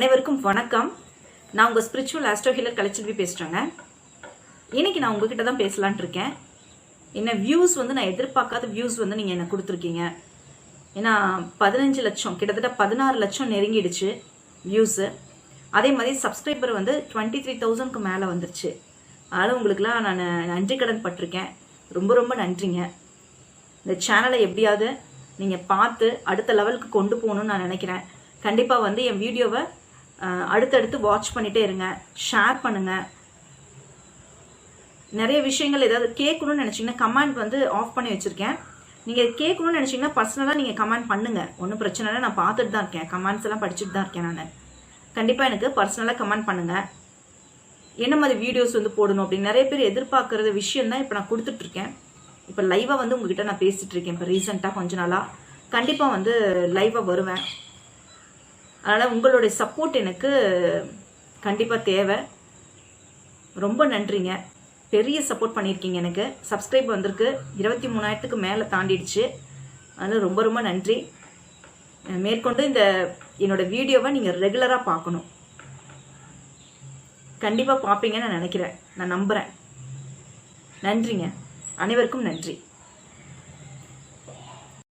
அனைவருக்கும் வணக்கம். நான் உங்கள் ஸ்பிரிச்சுவல் ஆஸ்ட்ரோ ஹீலர் கலைச்செல்வி பேசுகிறேங்க இன்னைக்கு நான் உங்ககிட்ட தான் பேசலான் இருக்கேன். என்ன வியூஸ் வந்து நான் எதிர்பார்க்காத வியூஸ் வந்து நீங்கள் எனக்கு கொடுத்துருக்கீங்க. ஏன்னா பதினஞ்சு லட்சம் கிட்டத்தட்ட பதினாறு லட்சம் நெருங்கிடுச்சு வியூஸு அதே மாதிரி சப்ஸ்கிரைபர் வந்து டுவெண்ட்டி த்ரீ தௌசண்ட்க்கு மேலே வந்துருச்சு. அதனால் உங்களுக்குலாம் நான் நன்றி கடன் பட்டிருக்கேன். ரொம்ப ரொம்ப நன்றிங்க. இந்த சேனலை எப்படியாவது நீங்கள் பார்த்து அடுத்த லெவலுக்கு கொண்டு போகணும்னு நான் நினைக்கிறேன். கண்டிப்பாக வந்து என் வீடியோவை அடுத்தடுத்து வாட்ச் பண்ணிட்டே இருங்க. ஷேர் பண்ணுங்க. நிறைய விஷயங்கள் ஏதாவது கேட்கணும்னு நினச்சிங்கன்னா கமெண்ட் வந்து ஆஃப் பண்ணி வச்சுருக்கேன். நீங்கள் கேட்கணும்னு நினச்சிங்கன்னா பர்சனலாக நீங்கள் கமெண்ட் பண்ணுங்க. ஒன்றும் பிரச்சனை இல்லை நான் பார்த்துட்டு தான் இருக்கேன். கமெண்ட்ஸ் எல்லாம் படிச்சுட்டு தான் இருக்கேன் நான். கண்டிப்பாக எனக்கு பர்சனலாக கமெண்ட் பண்ணுங்க. என்ன மாதிரி வீடியோஸ் வந்து போடணும் அப்படின்னு நிறைய பேர் எதிர்பார்க்கறது விஷயம் தான் இப்போ நான் கொடுத்துட்ருக்கேன் இப்போ லைவாக வந்து உங்ககிட்ட நான் பேசிட்டு இருக்கேன். இப்போ ரீசெண்டாக கொஞ்ச நாளாக கண்டிப்பாக வந்து லைவாக வருவேன். அதனால் உங்களுடைய சப்போர்ட் எனக்கு கண்டிப்பாக தேவை. ரொம்ப நன்றிங்க. பெரிய சப்போர்ட் பண்ணியிருக்கீங்க எனக்கு. சப்ஸ்கிரைப் வந்திருக்கு. இருபத்தி மூணாயிரத்துக்கு மேலே தாண்டிடுச்சு. அதனால் ரொம்ப ரொம்ப நன்றி. மேற்கொண்டு இந்த என்னோட வீடியோவை நீங்கள் ரெகுலராக பார்க்கணும். கண்டிப்பாக பார்ப்பீங்கன்னு நான் நினைக்கிறேன். நான் நம்புகிறேன் நன்றிங்க. அனைவருக்கும் நன்றி.